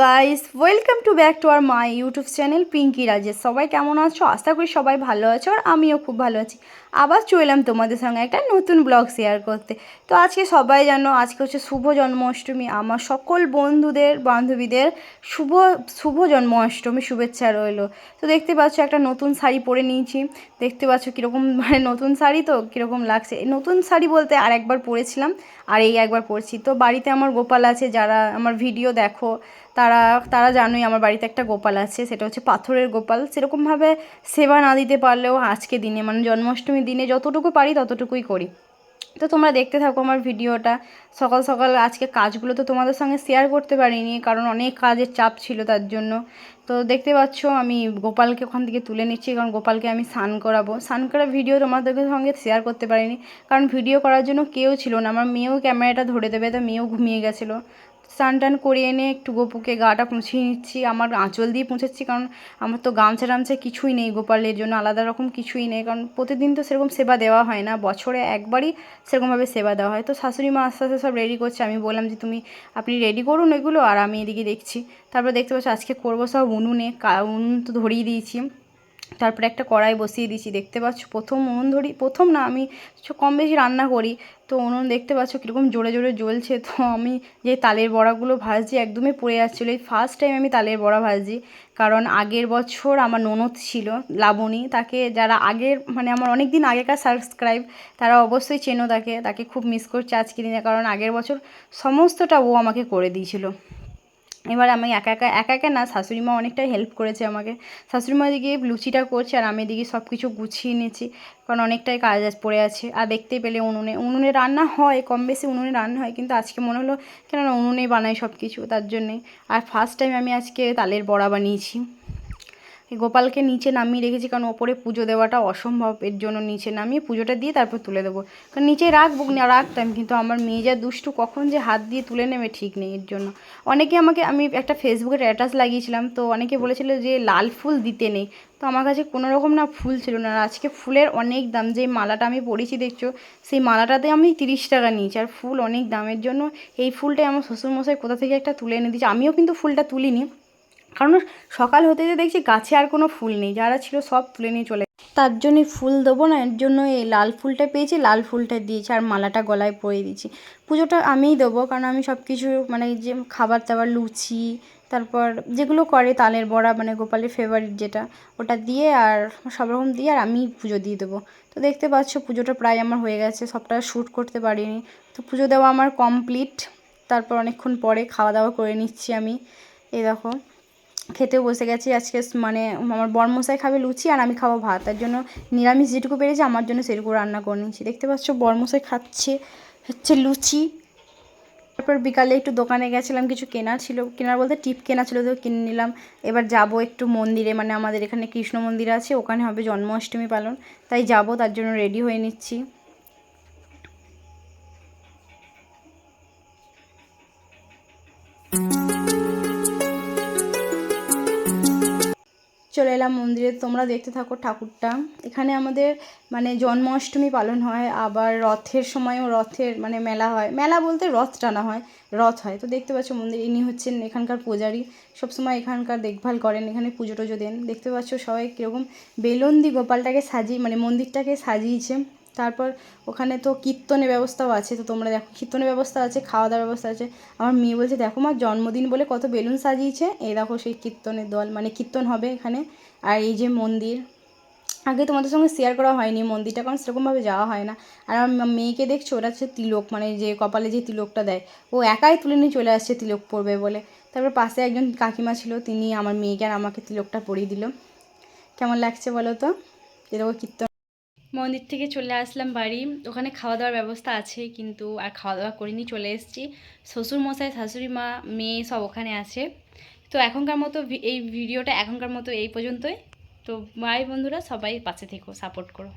Guys welcome to back to R my YouTube channel Pinki Rajesh সবাই কেমন আছো? আশা করি সবাই ভালো আছো আর আমিও খুব ভালো আছি। আবার চললাম তোমাদের সঙ্গে একটা নতুন ব্লগ শেয়ার করতে। তো আজকে সবাই জানো, আজকে হচ্ছে শুভ জন্মাষ্টমী। আমার সকল বন্ধুদের, বান্ধবীদের শুভ শুভ জন্মাষ্টমী শুভেচ্ছা রইল। তো দেখতে পাচ্ছ একটা নতুন শাড়ি পরে নিয়েছি। দেখতে পাচ্ছ কীরকম মানে নতুন শাড়ি তো, কীরকম লাগছে। এই নতুন শাড়ি বলতে আর একবার পরেছিলাম, আর এই একবার পরছি। তো বাড়িতে আমার গোপাল আছে, যারা আমার ভিডিও দেখো, তারা তারা জানোই আমার বাড়িতে একটা গোপাল আছে, সেটা হচ্ছে পাথরের গোপাল। সেরকমভাবে সেবা না দিতে পারলেও আজকে দিনে মানে জন্মাষ্টমীর দিনে যতটুকু পারি ততটুকুই করি। তো তোমরা দেখতে থাকো আমার ভিডিওটা। সকাল সকাল আজকে কাজগুলো তো তোমাদের সঙ্গে শেয়ার করতে পারিনি, কারণ অনেক কাজের চাপ ছিল তার জন্য। তো দেখতে পাচ্ছ আমি গোপালকে ওখান থেকে তুলে নিচ্ছি, কারণ গোপালকে আমি স্নান করাবো। স্নান করা ভিডিও তোমাদের সঙ্গে শেয়ার করতে পারিনি, কারণ ভিডিও করার জন্য কেউ ছিল না। আমার মেয়েও ক্যামেরাটা ধরে দেবে, তা মেয়েও ঘুমিয়ে গেছিল। স্নান টান করে এনে একটু গোপুকে গাটা পুছিয়ে নিচ্ছি। আমার আঁচল দিয়ে পুঁছেছি কারণ আমার তো গামছা টামছা কিছুই নেই গোপালের জন্য আলাদা রকম কিছুই নেই। কারণ প্রতিদিন তো সেরকম সেবা দেওয়া হয় না, বছরে একবারই সেরকমভাবে সেবা দেওয়া হয়। তো শাশুড়ি মা আস্তে আস্তে সব রেডি করছে। আমি বললাম যে, তুমি, আপনি রেডি করুন ওইগুলো? আর আমি এদিকে দেখছি। তারপর দেখতে পাচ্ছি আজকে করব সব উনুনে, কা- উনুন তো ধরিয়ে দিয়েছি। তারপরে একটা কড়াই বসিয়ে দিয়েছি, দেখতে পাচ্ছ? প্রথম উনুন ধরি, প্রথম না, আমি কম বেশি রান্না করি। তো উনুন দেখতে পাচ্ছ কীরকম জোরে জোরে জ্বলছে। তো আমি যে তালের বড়াগুলো ভাজছি একদমই পড়ে যাচ্ছিল। এই ফার্স্ট টাইম আমি তালের বড়া ভাজি কারণ আগের বছর আমার ননদ ছিল, লাবণী, তাকে যারা আগের মানে আমার অনেক দিন আগেকার সাবস্ক্রাইব তারা অবশ্যই চেনো তাকে। তাকে খুব মিস করছে আজকে দিনে। কারণ আগের বছর সমস্তটা ও আমাকে করে দিয়েছিল। এবার আমি একা একা একা একা না, শাশুড়িমা অনেকটা হেল্প করেছে আমাকে। শাশুড়িমা এদিকে লুচিটা করছে আর আমি এদিকে সব কিছু গুছিয়ে নিয়েছি কারণ অনেকটাই কাজ পড়ে আছে। আর দেখতে পেলে উনুনে উনুনে রান্না হয়, কম বেশি উনুনে রান্না হয়, কিন্তু আজকে মনে হলো কেননা উনুনেই বানাই সব কিছু তার জন্যে। আর ফার্স্ট টাইম আমি আজকে তালের বড়া বানিয়েছি। গোপালকে নিচে নামিয়ে রেখেছি, কারণ ওপরে পুজো দেওয়াটা অসম্ভব। এর জন্য নিচে নামিয়ে পুজোটা দিয়ে তারপর তুলে দেবো। কারণ নিচে রাখব না রাখতাম, কিন্তু আমার মেয়ে যা দুষ্টু, কখন যে হাত দিয়ে তুলে নেবে ঠিক নেই এর জন্য। অনেকে আমাকে, আমি একটা ফেসবুকে স্ট্যাটাস লাগিয়েছিলাম, তো অনেকে বলেছিল যে লাল ফুল দিতে নেই। তো আমার কাছে কোনো রকম না ফুল ছিল না। আর আজকে ফুলের অনেক দাম, যে মালাটা আমি পরেছি দেখছ, সেই মালাটাতে আমি তিরিশ টাকা নিয়েছি। আর ফুল অনেক দামের জন্য এই ফুলটাই আমার শ্বশুরমশাই কোথা থেকে একটা তুলে এনে দিয়েছে, আমিও কিন্তু ফুলটা তুলিনি। কারণ সকাল হতে হতে দেখছি গাছে আর কোনো ফুল নেই, যারা ছিল সব তুলে নিয়ে চলে। তার জন্যই ফুল দেবো না, এর জন্য এই লাল ফুলটা পেয়েছি, লাল ফুলটা দিয়েছি আর মালাটা গলায় পরিয়ে দিয়েছি। পুজোটা আমিই দেবো, কারণ আমি সব কিছু মানে যে খাবার দাবার লুচি, তারপর যেগুলো করে, তালের বড়া মানে গোপালের ফেভারিট যেটা, ওটা দিয়ে আর সব রকম দিয়ে আর আমি পুজো দিয়ে দেবো। তো দেখতে পাচ্ছ পুজোটা প্রায় আমার হয়ে গেছে, সবটা শ্যুট করতে পারিনি। তো পুজো দেওয়া আমার কমপ্লিট তারপর অনেকক্ষণ পরে খাওয়া দাওয়া করে নিচ্ছি আমি। এই দেখো। খেতে বসে গেছি। আজকে মানে আমার বরমশাই খাবে লুচি আর আমি খাব ভাত। তার জন্য নিরামিষ যেটুকু পেরেছি, আমার জন্য সেটুকু রান্না করে নিচ্ছি দেখতে পাচ্ছ বরমশাই খাচ্ছে, হচ্ছে লুচি। তারপর বিকালে একটু দোকানে গেছিলাম, কিছু কেনা ছিল। কেনার বলতে টিপ কেনা ছিল, তো কিনে নিলাম। এবার যাব একটু মন্দিরে মানে আমাদের এখানে কৃষ্ণ মন্দির আছে, ওখানে হবে জন্মাষ্টমী পালন। তাই যাব, তার জন্য রেডি হয়ে নিচ্ছি। চলে এলাম মন্দিরে, তোমরা দেখতে থাকো ঠাকুরটা। এখানে আমাদের মানে জন্মাষ্টমী পালন হয়, আবার রথের সময়ও রথের মানে মেলা হয়। মেলা বলতে রথ টানা হয়, রথ হয়। তো দেখতে পাচ্ছ মন্দির ইনি হচ্ছেন এখানকার পূজারী। সবসময় এখানকার দেখভাল করেন, এখানে পুজো টুজো দেন। দেখতে পাচ্ছ সবাই কীরকম বেলন্দি গোপালটাকে সাজিয়ে মানে মন্দিরটাকে সাজিয়েছে। তারপর ওখানে তো কীর্তনের ব্যবস্থাও আছে, তো তোমরা দেখো কীর্তনের ব্যবস্থা আছে খাওয়া দাওয়ার ব্যবস্থা আছে। আমার মেয়ে বলছে, দেখো মা, জন্মদিন বলে কত বেলুন সাজিয়েছে। এই দেখো সেই কীর্তনের দল মানে কীর্তন হবে এখানে। আর এই যে মন্দির, আগে তোমাদের সঙ্গে শেয়ার করা হয়নি, মন্দিরটা কারণ সেরকমভাবে যাওয়া হয় না। আর আমার মেয়েকে দেখছ, ওরা হচ্ছে তিলক মানে যে কপালে যে তিলকটা দেয়, ও একাই তুলে নিয়ে চলে আসছে তিলক পরবে বলে। তারপর পাশে একজন কাকিমা ছিল, তিনি আমার মেয়েকে আর আমাকে তিলকটা পরিয়ে দিল। কেমন লাগছে বলো তো? এরকম কীর্তন মন্দির থেকে চলে আসলাম বাড়ি। ওখানে খাওয়া দাওয়ার ব্যবস্থা আছে, কিন্তু আর খাওয়া দাওয়া করিনি, চলে এসেছি। শ্বশুর মশাই শাশুড়ি মা, মেয়ে সব ওখানে আছে। তো এখনকার মতো এই ভিডিওটা এখনকার মতো এই পর্যন্তই। তো বাই বন্ধুরা, সবাই পাশে থেকো, সাপোর্ট করো।